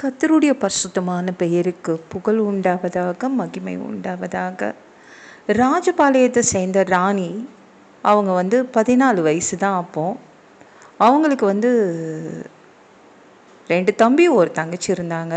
கத்தருடைய பரிசுத்தமான பெயருக்கு புகழ் உண்டாவதாக மகிமை உண்டாவதாக. ராஜபாளையத்தை சேர்ந்த ராணி அவங்க வந்து பதினாலு வயசு தான் அப்போ. அவங்களுக்கு வந்து ரெண்டு தம்பி ஒரு தங்கச்சி இருந்தாங்க.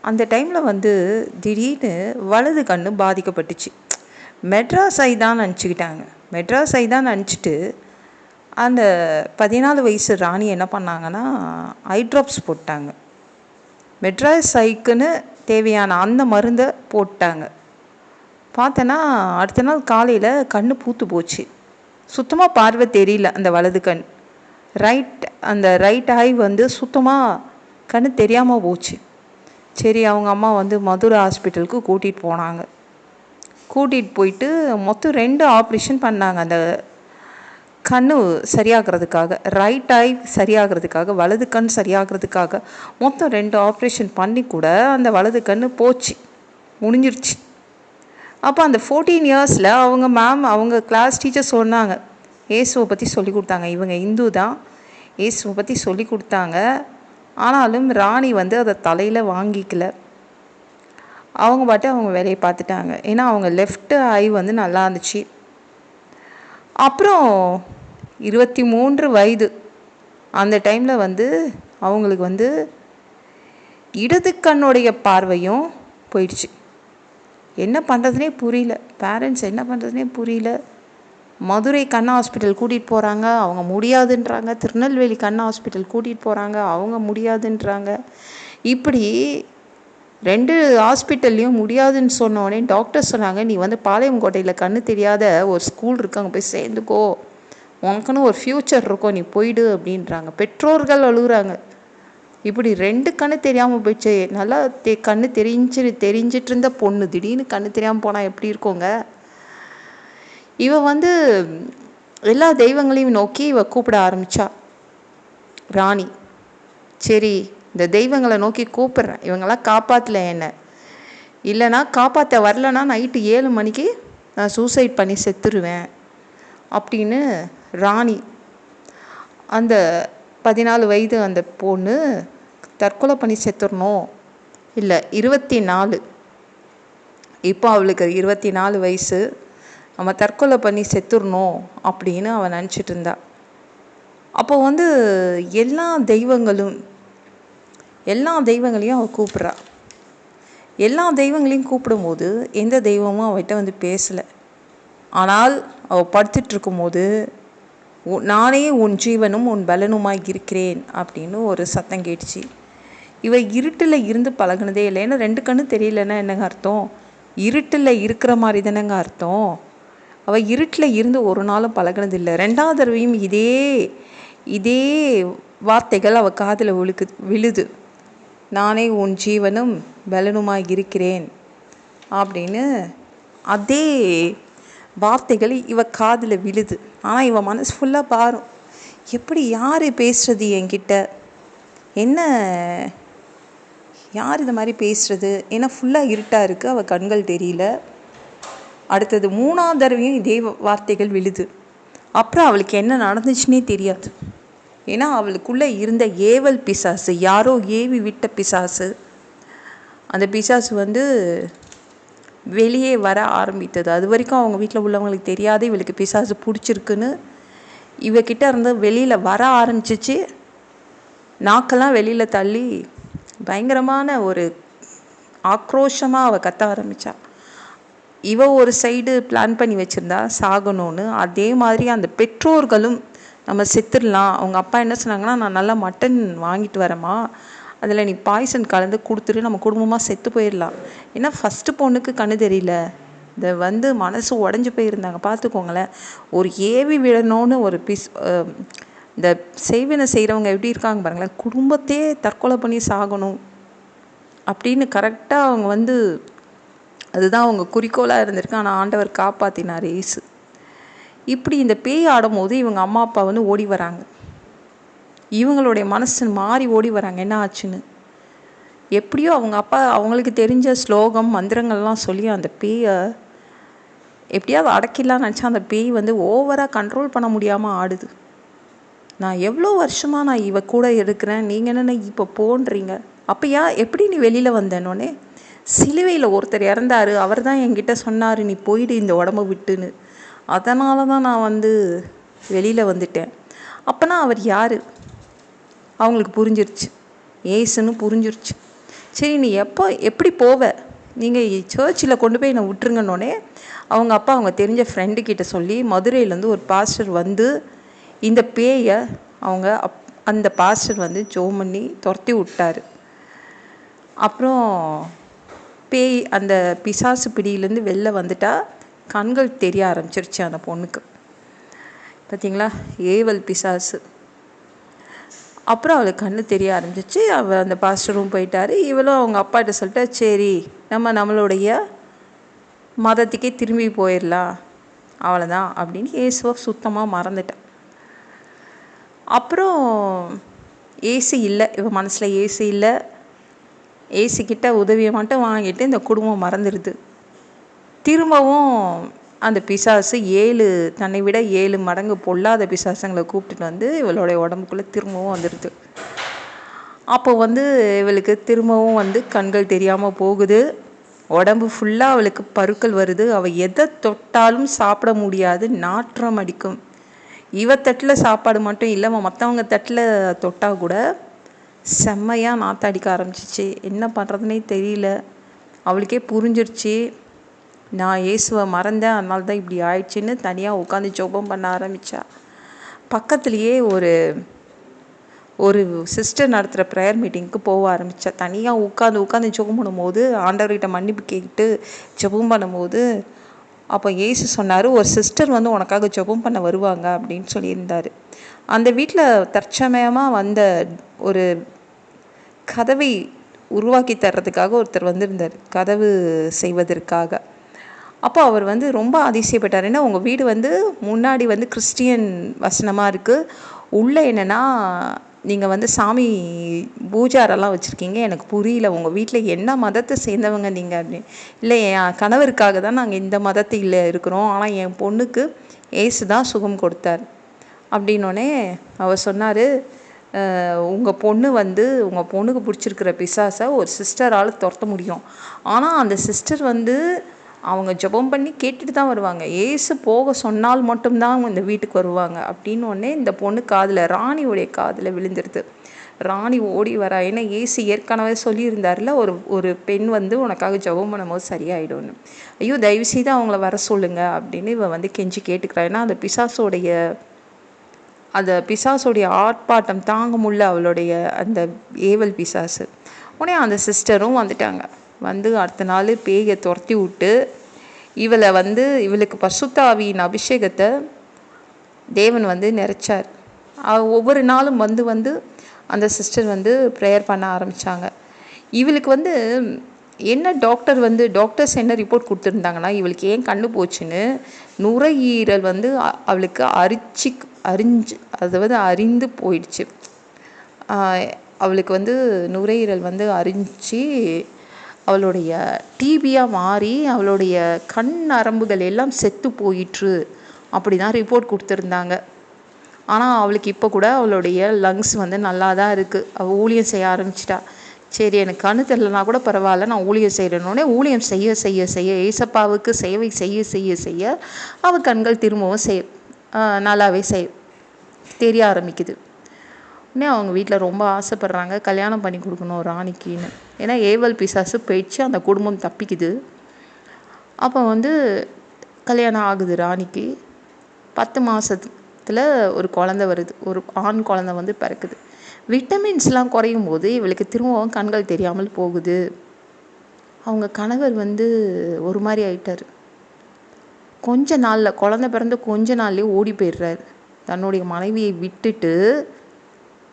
அந்த டைமில் வந்து திடீர்னு வலது கண்ணு பாதிக்கப்பட்டுச்சு. மெட்ராஸ் ஐ தான் நினச்சிக்கிட்டாங்க. மெட்ராஸ் ஐ தான் நினச்சிட்டு அந்த பதினாலு வயசு ராணி என்ன பண்ணாங்கன்னா ஐ ட்ராப்ஸ் போட்டாங்க. மெட்ராஸ் ஐக்குன்னு தேவையான அந்த மருந்தை போட்டாங்க. பார்த்தேன்னா அடுத்த நாள் காலையில் கண் பூத்து போச்சு. சுத்தமாக பார்வை தெரியல அந்த வலது கண். ரைட் அந்த ரைட் ஐ வந்து சுத்தமாக கண் தெரியாமல் போச்சு. சரி அவங்க அம்மா வந்து மதுரை ஹாஸ்பிட்டலுக்கு கூட்டிகிட்டு போனாங்க. கூட்டிகிட்டு போயிட்டு மொத்தம் ரெண்டு ஆப்ரேஷன் பண்ணாங்க அந்த கண்ணு சரியாகிறதுக்காக ரைட் ஐ சரியாகிறதுக்காக வலது கண் சரியாகிறதுக்காக மொத்தம் ரெண்டு ஆப்ரேஷன் பண்ணி கூட அந்த வலது கண் போச்சு முடிஞ்சிருச்சு. அப்போ அந்த ஃபோர்டீன் இயர்ஸில் அவங்க மேம் அவங்க கிளாஸ் டீச்சர் சொன்னாங்க இயேசுவை பற்றி சொல்லி கொடுத்தாங்க. இவங்க இந்து தான் இயேசுவை பற்றி சொல்லி கொடுத்தாங்க. ஆனாலும் ராணி வந்து அதை தலையில் வாங்கிக்கல. அவங்க பாட்டு அவங்க வேலையை பார்த்துட்டாங்க. ஏன்னா அவங்க லெஃப்ட் ஐ வந்து நல்லா இருந்துச்சு. அப்புறம் இருபத்தி மூன்று வயது. அந்த டைமில் வந்து அவங்களுக்கு வந்து இடது கண்ணுடைய பார்வையும் போயிடுச்சு. என்ன பண்ணுறதுனே புரியல. பேரண்ட்ஸ் என்ன பண்ணுறதுனே புரியல. மதுரை கண்ணா ஹாஸ்பிட்டல் கூட்டிகிட்டு போகிறாங்க அவங்க முடியாதுன்றாங்க. திருநெல்வேலி கண்ணா ஹாஸ்பிட்டல் கூட்டிகிட்டு போகிறாங்க அவங்க முடியாதுன்றாங்க. இப்படி ரெண்டு ஹாஸ்பிட்டல்லையும் முடியாதுன்னு சொன்னோடனே டாக்டர் சொன்னாங்க நீ வந்து பாளையங்கோட்டையில் கண்ணு தெரியாத ஒரு ஸ்கூல் இருக்கு அங்கே போய் சேர்ந்துக்கோ. உனக்குன்னு ஒரு ஃப்யூச்சர் இருக்கும் நீ போயிடு அப்படின்றாங்க. பெற்றோர்கள் அழுகுறாங்க. இப்படி ரெண்டு கண்ணு தெரியாமல் போயிடுச்சு நல்லா தெ கண்ணு தெரிஞ்சு தெரிஞ்சிட்டு இருந்த பொண்ணு திடீர்னு கண்ணு தெரியாமல் போனால் எப்படி இருக்கோங்க? இவ வந்து எல்லா தெய்வங்களையும் நோக்கி இவ கூப்பிட ஆரம்பிச்சா. ராணி சரி இந்த தெய்வங்களை நோக்கி கூப்பிட்றேன். இவங்களாம் காப்பாற்றல என்ன. இல்லைனா காப்பாற்ற வரலன்னா நைட்டு ஏழு மணிக்கு நான் சூசைட் பண்ணி செத்துருவேன் அப்படின்னு ராணி அந்த பதினாலு வயது அந்த பொண்ணு தற்கொலை பண்ணி செத்துடணும் இல்லை இருபத்தி நாலு இப்போ அவளுக்கு இருபத்தி நாலு வயசு. நம்ம தற்கொலை பண்ணி செத்துடணும் அப்படின்னு அவன் நினச்சிட்டு இருந்தா. அப்போ வந்து எல்லா தெய்வங்களும் எல்லா தெய்வங்களையும் அவள் கூப்பிட்றா. எல்லா தெய்வங்களையும் கூப்பிடும்போது எந்த தெய்வமும் அவகிட்ட வந்து பேசலை. ஆனால் அவள் படுத்துட்டு இருக்கும்போது நானே உன் ஜீவனும் உன் பலனுமாய் இருக்கிறேன் அப்படின்னு ஒரு சத்தம் கேட்டுச்சு. இவ இருட்டில் இருந்து பழகினதே இல்லை. ஏன்னா ரெண்டு கண்ணு தெரியலன்னா என்னங்க அர்த்தம்? இருட்டில் இருக்கிற மாதிரி தானேங்க அர்த்தம்? அவள் இருட்டில் இருந்து ஒரு நாளும் பழகினதில்லை ரெண்டாவது தடவையும் இதே இதே வார்த்தைகள் அவள் காதில் விழுக்கு விழுது. நானே உன் ஜீவனும் பலனுமாய் இருக்கிறேன். அப்படின்னு அதே வார்த்தைகள் இவ காதில் விழுது. ஆனால் இவன் மனசு ஃபுல்லாக பாரும். எப்படி யார் பேசுறது என்கிட்ட? என்ன யார் இது மாதிரி பேசுறது? ஏன்னா ஃபுல்லாக இருட்டாக இருக்குது அவள் கண்கள் தெரியல. அடுத்தது மூணாவது தடவையும் இதே வார்த்தைகள் விழுது. அப்புறம் அவளுக்கு என்ன நடந்துச்சுன்னே தெரியாது. ஏன்னா அவளுக்குள்ளே இருந்த ஏவல் பிசாசு யாரோ ஏவி விட்ட பிசாசு அந்த பிசாசு வந்து வெளியே வர ஆரம்பித்தது. அது வரைக்கும் அவங்க வீட்டில் உள்ளவங்களுக்கு தெரியாது இவளுக்கு பிசாசு பிடிச்சிருக்குன்னு இவக்கிட்ட இருந்து வெளியில் வர ஆரம்பிச்சிச்சு. நாக்கெல்லாம் வெளியில் தள்ளி பயங்கரமான ஒரு ஆக்ரோஷமாக அவள் கத்த ஆரம்பித்தா இவ ஒரு சைடு பிளான் பண்ணி வச்சுருந்தா சாகணும்னு. அதே மாதிரி அந்த பெற்றோர்களும் நம்ம செத்துடலாம். அவங்க அப்பா என்ன சொன்னாங்கன்னா நான் நல்லா மட்டன் வாங்கிட்டு வரேம்மா. அதில் நீ பாய்சன் கலந்து கொடுத்துட்டு நம்ம குடும்பமாக செத்து போயிடலாம். ஏன்னா ஃபஸ்ட்டு பொண்ணுக்கு கண்ணு தெரியல. இந்த வந்து மனசு உடஞ்சி போயிருந்தாங்க. பார்த்துக்கோங்களேன். ஒரு ஏவி விடணும்னு ஒரு பிஸ் இந்த செய்வினை செய்கிறவங்க எப்படி இருக்காங்க பாருங்களேன். குடும்பத்தையே தற்கொலை பண்ணி சாகணும். அப்படின்னு கரெக்டாக அவங்க வந்து அதுதான் அவங்க குறிக்கோளாக இருந்திருக்கு. ஆனால் ஆண்டவர் காப்பாற்றினார் ஏசு இப்படி இந்த பேய் ஆடும்போது இவங்க அம்மா அப்பா வந்து ஓடி வராங்க. இவங்களுடைய மனசு மாறி ஓடி வராங்க. என்ன ஆச்சுன்னு? எப்படியோ அவங்க அப்பா அவங்களுக்கு தெரிஞ்ச ஸ்லோகம் மந்திரங்கள்லாம் சொல்லி அந்த பேயை எப்படியாவது அடக்கிடலாம்னு நினச்சா அந்த பேய் வந்து ஓவராக கண்ட்ரோல் பண்ண முடியாமல் ஆடுது. நான் எவ்வளோ வருஷமாக நான் இவ கூட இருக்கிறேன். நீங்கள் என்ன இப்போ போன்றீங்க? அப்பயா எப்படி நீ வெளியில் வந்தேனோடனே சிலுவையில் ஒருத்தர் இறந்தாரு. அவர் தான் என்கிட்ட சொன்னார். நீ போயிடு இந்த உடம்ப விட்டுன்னு. அதனால தான் நான் வந்து வெளியில் வந்துட்டேன். அப்போனா அவர் யார்? அவங்களுக்கு புரிஞ்சிருச்சு. ஏசுன்னு புரிஞ்சிருச்சு. சரி நீ எப்போ எப்படி போவ? நீங்கள் சர்ச்சில் கொண்டு போய் என்னை விட்டுருங்கன்னொடனே அவங்க அப்பா அவங்க தெரிஞ்ச ஃப்ரெண்டுக்கிட்ட சொல்லி மதுரையிலேருந்து ஒரு பாஸ்டர் வந்து இந்த பேயை அவங்க அப் அந்த பாஸ்டர் வந்து ஜோ பண்ணி துரத்தி விட்டார். அப்புறம் பேய் அந்த பிசாசு பிடியிலேருந்து வெளில வந்துட்டா கண்கள் தெரிய ஆரம்பிச்சிருச்சு அந்த பொண்ணுக்கு. பார்த்தீங்களா ஏவல் பிசாசு. அப்புறம் அவளுக்கு கண்ணு தெரிய ஆரம்பிச்சிச்சு அவள் அந்த பாஸ்டரும் போயிட்டாரு. இவளும் அவங்க அப்பாட்ட சொல்லிட்டா சரி நம்ம நம்மளுடைய மதத்துக்கே திரும்பி போயிடலாம் அவ்வளோதான் அப்படின்னு இயேசுவை சுத்தமாக மறந்துட்டேன் அப்புறம் ஏசி இல்லை. இவன் மனசில் ஏசி இல்லை. ஏசிக்கிட்ட உதவியை மட்டும் வாங்கிட்டு இந்த குடும்பம் மறந்துடுது திரும்பவும் அந்த பிசாசு ஏழு தன்னை விட ஏழு மடங்கு பொல்லாத பிசாசுங்களை கூப்பிட்டுட்டு வந்து இவளுடைய உடம்புக்குள்ளே திரும்பவும் வந்துடுது அப்போ வந்து இவளுக்கு திரும்பவும் வந்து கண்கள் தெரியாமல் போகுது. உடம்பு ஃபுல்லாக அவளுக்கு பருக்கள் வருது. அவள் எதை தொட்டாலும் சாப்பிட முடியாது. நாற்றம் அடிக்கும். இவ தட்டில் சாப்பாடு மட்டும் இல்லாமல் மற்றவங்க தட்டில் தொட்டால் கூட செம்மையாக நாத்தடிக்க ஆரம்பிச்சிச்சு. என்ன பண்ணுறதுனே தெரியல. அவளுக்கே புரிஞ்சிருச்சு. நான் இயேசுவை மறந்தேன் அதனால தான் இப்படி ஆயிடுச்சுன்னு தனியாக உட்காந்து ஜோபம் பண்ண ஆரம்பித்தா பக்கத்துலேயே ஒரு ஒரு சிஸ்டர் நடத்துகிற ப்ரேயர் மீட்டிங்க்கு போக ஆரம்பித்தா தனியாக உட்காந்து உட்காந்து ஜெபம் பண்ணும்போது ஆண்டவர்கிட்ட மன்னிப்பு கேட்டு ஜெபம் பண்ணும்போது அப்போ ஏசு சொன்னார் ஒரு சிஸ்டர் வந்து உனக்காக ஜெபம் பண்ண வருவாங்க அப்படின்னு சொல்லியிருந்தார். அந்த வீட்டில் தற்சமயமாக வந்த ஒரு கதவை உருவாக்கி தர்றதுக்காக ஒருத்தர் வந்திருந்தார். கதவு செய்வதற்காக. அப்போ அவர் வந்து ரொம்ப அதிசயப்பட்டார். ஏன்னா உங்கள் வீடு வந்து முன்னாடி வந்து கிறிஸ்டியன் வசனமாக இருக்குது உள்ளே என்னென்னா நீங்கள் வந்து சாமி பூஜாரெல்லாம் வச்சுருக்கீங்க. எனக்கு புரியல உங்கள் வீட்டில் என்ன மதத்தை சேர்ந்தவங்க நீங்கள் அப்படின்னு. இல்லை என் கணவருக்காக தான் நாங்கள் இந்த மதத்தில் இருக்கிறோம். ஆனால் என் பொண்ணுக்கு ஏசு தான் சுகம் கொடுத்தார். அப்படின்னோடனே அவர் சொன்னார் உங்கள் பொண்ணு வந்து உங்கள் பொண்ணுக்கு பிடிச்சிருக்கிற பிசாசை ஒரு சிஸ்டரால் துரத்த முடியும். ஆனால் அந்த சிஸ்டர் வந்து அவங்க ஜெபம் பண்ணி கேட்டுட்டு தான் வருவாங்க. ஏசு போக சொன்னால் மட்டும்தான் இந்த வீட்டுக்கு வருவாங்க. அப்படின்னு உடனே இந்த பொண்ணு காதில் ராணியுடைய காதில் விழுந்துருது. ராணி ஓடி வரா. ஏன்னா ஏசு ஏற்கனவே சொல்லியிருந்தார்ல ஒரு ஒரு பெண் வந்து உனக்காக ஜெபம் பண்ணும்போது சரியாயிடும்னு. ஐயோ தயவு செய்து அவங்கள வர சொல்லுங்க அப்படின்னு இவன் வந்து கெஞ்சி கேட்டுக்கிறா. ஏன்னா அந்த பிசாசோடைய அந்த பிசாசோடைய ஆர்ப்பாட்டம் தாங்க முடியல அவளுடைய அந்த ஏவல் பிசாசு. உடனே அந்த சிஸ்டரும் வந்துட்டாங்க. வந்து அடுத்த நாள் பேயை துரத்தி விட்டு இவளை வந்து இவளுக்கு பசுத்தாவியின் அபிஷேகத்தை தேவன் வந்து நிறைச்சார். ஒவ்வொரு நாளும் வந்து வந்து அந்த சிஸ்டர் வந்து ப்ரேயர் பண்ண ஆரம்பித்தாங்க இவளுக்கு வந்து என்ன டாக்டர் வந்து டாக்டர்ஸ் என்ன ரிப்போர்ட் கொடுத்துருந்தாங்கன்னா இவளுக்கு ஏன் கண்ணு போச்சுன்னு நுரையீரல் வந்து அவளுக்கு அரிச்சு அறிஞ்சு அதாவது அறிந்து போயிடுச்சு. அவளுக்கு வந்து நுரையீரல் வந்து அரிஞ்சு அவளுடைய டிபியாக மாறி அவளுடைய கண் நரம்புகள் எல்லாம் செத்து போயிற்று அப்படி தான் ரிப்போர்ட் கொடுத்துருந்தாங்க. ஆனால் அவளுக்கு இப்போ கூட அவளுடைய லங்ஸ் வந்து நல்லா தான் இருக்குது அவள் ஊழியம் செய்ய ஆரம்பிச்சிட்டா. சரி எனக்கு கண்ணு தெரிலனா கூட பரவாயில்ல நான் ஊழியம் செய்கிறேன்னொடனே ஊழியம் செய்ய செய்ய செய்ய ஏசப்பாவுக்கு சேவை செய்ய செய்ய செய்ய அவள் கண்கள் திரும்பவும் செய் நல்லாவே செய் தெரிய ஆரம்பிக்குது. உடனே அவங்க வீட்டில் ரொம்ப ஆசைப்படுறாங்க கல்யாணம் பண்ணி கொடுக்கணும் ராணிக்குன்னு ஏன்னா ஏவல் பிசாசு போயிடுச்சு அந்த குடும்பம் தப்பிக்குது. அப்போ வந்து கல்யாணம் ஆகுது ராணிக்கு பத்து மாதத்துல ஒரு குழந்த வருது. ஒரு ஆண் குழந்தை வந்து பிறக்குது. விட்டமின்ஸ்லாம் குறையும் போது இவளுக்கு திரும்பவும் கண்கள் தெரியாமல் போகுது. அவங்க கணவர் வந்து ஒரு மாதிரி ஆயிட்டார். கொஞ்ச நாளில் குழந்த பிறந்து கொஞ்ச நாள்லேயே ஓடி போயிடுறாரு. தன்னுடைய மனைவியை விட்டுட்டு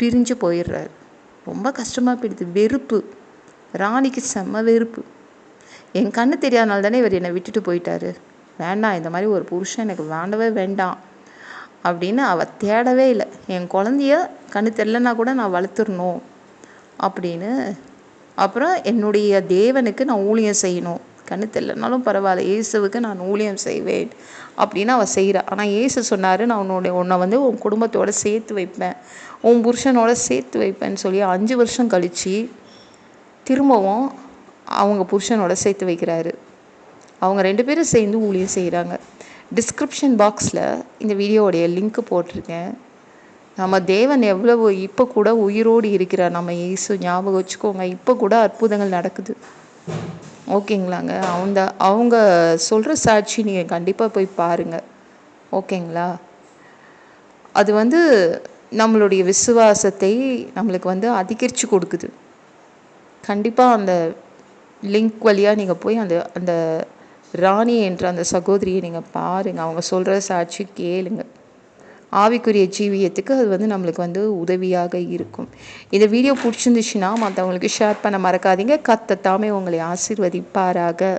பிரிஞ்சு போயிடுறாரு. ரொம்ப கஷ்டமாக போயிடுது. வெறுப்பு. ராணிக்கு செம்ம வெறுப்பு. என் கண்ணு தெரியாதனால தானே இவர் என்னை விட்டுட்டு போயிட்டாரு. வேண்டாம் இந்த மாதிரி ஒரு புருஷன் எனக்கு வேண்டவே வேண்டாம் அப்படின்னு அவள் தேடவே இல்லை. என் குழந்தைய கண்ணு தெரிலனா கூட நான் வளர்த்துடணும் அப்படின்னு. அப்புறம் என்னுடைய தேவனுக்கு நான் ஊழியம் செய்யணும். கண்ணு தெரியலனாலும் பரவாயில்ல. இயேசுவுக்கு நான் ஊழியம் செய்வேன் அப்படின்னு அவள் செய்கிறா ஆனால் இயேசு சொன்னார் நான் உன்னுடைய உன்னை வந்து உன் குடும்பத்தோடு சேர்த்து வைப்பேன். உன் புருஷனோட சேர்த்து வைப்பேன்னு சொல்லி அஞ்சு வருஷம் கழித்து திரும்பவும் அவங்க புருஷனோட சேர்த்து வைக்கிறாரு. அவங்க ரெண்டு பேரும் சேர்ந்து ஊழியம் செய்கிறாங்க டிஸ்கிரிப்ஷன் பாக்ஸில் இந்த வீடியோவுடைய லிங்க் போட்டிருக்கேன். நம்ம தேவன் எவ்வளவு இப்போ கூட உயிரோடு இருக்கிறார். நம்ம இயேசு ஞாபகம் வச்சுக்கோங்க. இப்போ கூட அற்புதங்கள் நடக்குது. ஓகேங்களாங்க. அவங்க அவங்க சொல்கிற சாட்சி நீங்கள் கண்டிப்பாக போய் பாருங்கள் ஓகேங்களா? அது வந்து நம்மளுடைய விசுவாசத்தை நம்மளுக்கு வந்து அதிகரித்து கொடுக்குது. கண்டிப்பாக அந்த லிங்க் வழியாக நீங்கள் போய் அந்த அந்த ராணி என்ற அந்த சகோதரியை நீங்கள் பாருங்கள் அவங்க சொல்கிற சாட்சி கேளுங்க. ஆவிக்குரிய ஜீவியத்துக்கு அது வந்து நம்மளுக்கு வந்து உதவியாக இருக்கும். இந்த வீடியோ பிடிச்சிருந்துச்சுன்னா மற்றவங்களுக்கு ஷேர் பண்ண மறக்காதீங்க. கத்தத்தாமே உங்களை ஆசிர்வதிப்பாராக.